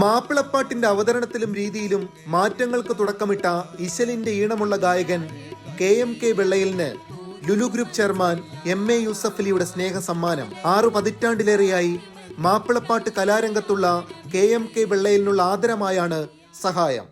മാപ്പിളപ്പാട്ടിന്റെ അവതരണത്തിലും രീതിയിലും മാറ്റങ്ങൾക്ക് തുടക്കമിട്ട ഇശലിന്റെ ഈണമുള്ള ഗായകൻ K M K വെള്ളയിലിന് Lulu group chairman M A യൂസഫലിയുടെ സ്നേഹ സമ്മാനം ആറു പതിറ്റാണ്ടിലേറെയായി മാപ്പിളപ്പാട്ട് കലാരംഗത്തുള്ള കെ എം കെ വെള്ളയിലിനുള്ള ആദരമായാണ് സഹായം.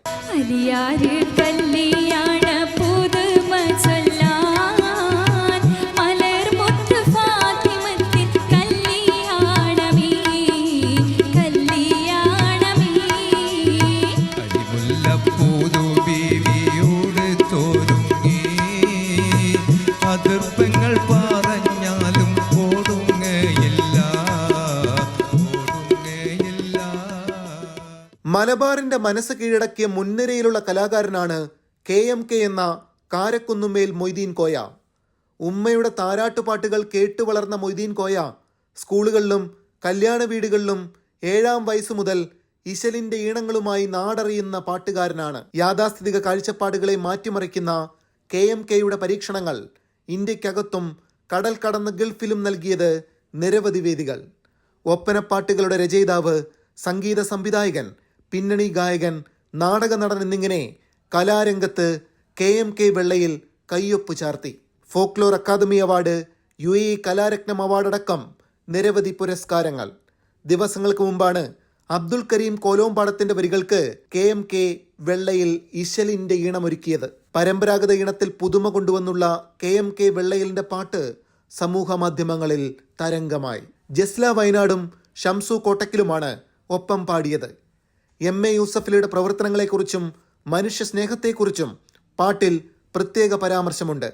മലബാറിന്റെ മനസ്സ് കീഴടക്കിയ മുൻനിരയിലുള്ള കലാകാരനാണ് കെ എം കെ എന്ന കാരക്കുന്നുമേൽ മൊയ്തീൻ കോയ. ഉമ്മയുടെ താരാട്ടുപാട്ടുകൾ കേട്ടു വളർന്ന മൊയ്തീൻ കോയ സ്കൂളുകളിലും കല്യാണ വീടുകളിലും ഏഴാം വയസ്സു മുതൽ ഇശലിന്റെ ഈണങ്ങളുമായി നാടറിയുന്ന പാട്ടുകാരനാണ്. യാഥാസ്ഥിതിക കാഴ്ചപ്പാടുകളെ മാറ്റിമറിക്കുന്ന കെ എം കെയുടെ പരീക്ഷണങ്ങൾ ഇന്ത്യക്കകത്തും കടൽ കടന്ന് ഗൾഫിലും നൽകിയത് നിരവധി വേദികൾ. ഒപ്പനപ്പാട്ടുകളുടെ രചയിതാവ് സംഗീത സംവിധായകൻ പിന്നണി ഗായകൻ നാടക നടൻ എന്നിങ്ങനെ കലാരംഗത്ത് കെ എം കെ വെള്ളയിൽ കയ്യൊപ്പ് ചാർത്തി. Folklore academy award U A Kalaratnam അവാർഡടക്കം നിരവധി പുരസ്കാരങ്ങൾ. ദിവസങ്ങൾക്ക് മുമ്പാണ് അബ്ദുൽ കരീം കോലോമ്പാടത്തിന്റെ വരികൾക്ക് കെ എം കെ വെള്ളയിൽ ഇശലിന്റെ ഈണമൊരുക്കിയത്. പരമ്പരാഗത ഈണത്തിൽ പുതുമ കൊണ്ടുവന്നുള്ള കെ എം കെ വെള്ളയിലിന്റെ പാട്ട് സമൂഹ മാധ്യമങ്ങളിൽ തരംഗമായി. ജസ്ല വയനാടും ഷംസു കോട്ടക്കിലുമാണ് ഒപ്പം പാടിയത്. എം എ യൂസഫലിയുടെ പ്രവർത്തനങ്ങളെക്കുറിച്ചും മനുഷ്യ സ്നേഹത്തെക്കുറിച്ചും പാട്ടിൽ പ്രത്യേക പരാമർശമുണ്ട്.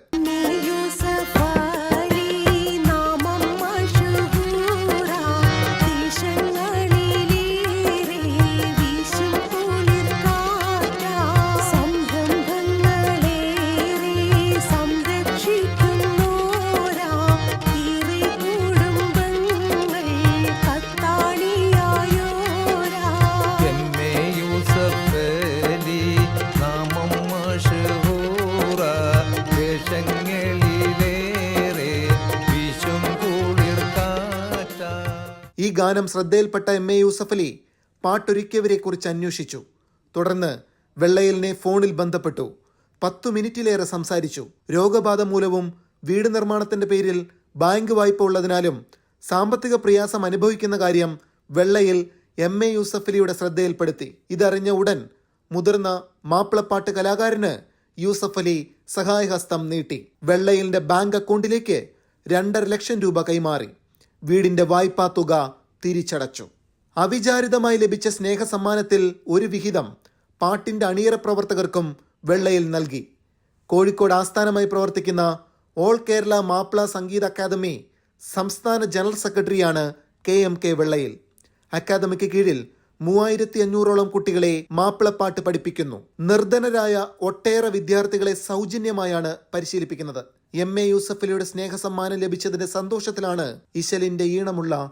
ഗാനം ശ്രദ്ധയിൽപ്പെട്ട എം എ യൂസഫ് അലി പാട്ടൊരുക്കിയവരെ കുറിച്ച് അന്വേഷിച്ചു. തുടർന്ന് വെള്ളയലിനെ ഫോണിൽ ബന്ധപ്പെട്ടു. പത്തു മിനിറ്റിലേറെ സംസാരിച്ചു. രോഗബാധ മൂലവും വീട് നിർമ്മാണത്തിന്റെ പേരിൽ ബാങ്ക് വായ്പ ഉള്ളതിനാലും സാമ്പത്തിക പ്രയാസം അനുഭവിക്കുന്ന കാര്യം വെള്ളയിൽ എം എ യൂസഫലിയുടെ ശ്രദ്ധയിൽപ്പെടുത്തി. ഇതറിഞ്ഞ ഉടൻ മുതിർന്ന മാപ്പിളപ്പാട്ട് കലാകാരന് യൂസഫ് അലി സഹായഹസ്തം നീട്ടി. വെള്ളയിലിന്റെ ബാങ്ക് അക്കൗണ്ടിലേക്ക് രണ്ടര ലക്ഷം രൂപ കൈമാറി. വീടിന്റെ വായ്പാ തുക തിരിച്ചടച്ചു. അവിചാരിതമായി ലഭിച്ച സ്നേഹസമ്മാനത്തിൽ ഒരു വിഹിതം പാട്ടിന്റെ അണിയറ പ്രവർത്തകർക്കും വെള്ളയിൽ നൽകി. കോഴിക്കോട് ആസ്ഥാനമായി പ്രവർത്തിക്കുന്ന ഓൾ കേരള മാപ്പിള സംഗീത അക്കാദമി സംസ്ഥാന ജനറൽ സെക്രട്ടറിയാണ് കെ എം കെ വെള്ളയിൽ. അക്കാദമിക്ക് കീഴിൽ മൂവായിരത്തി അഞ്ഞൂറോളം കുട്ടികളെ മാപ്പിളപ്പാട്ട് പഠിപ്പിക്കുന്നു. നിർധനരായ ഒട്ടേറെ വിദ്യാർത്ഥികളെ സൗജന്യമായാണ് പരിശീലിപ്പിക്കുന്നത്. എം എ യൂസഫലിയുടെ സ്നേഹസമ്മാനം ലഭിച്ചതിന്റെ സന്തോഷത്തിലാണ് ഇശലിന്റെ ഈണമുള്ള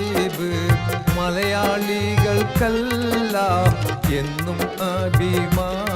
മലയാളികൾക്കെല്ലാം എന്നും അഭിമാനം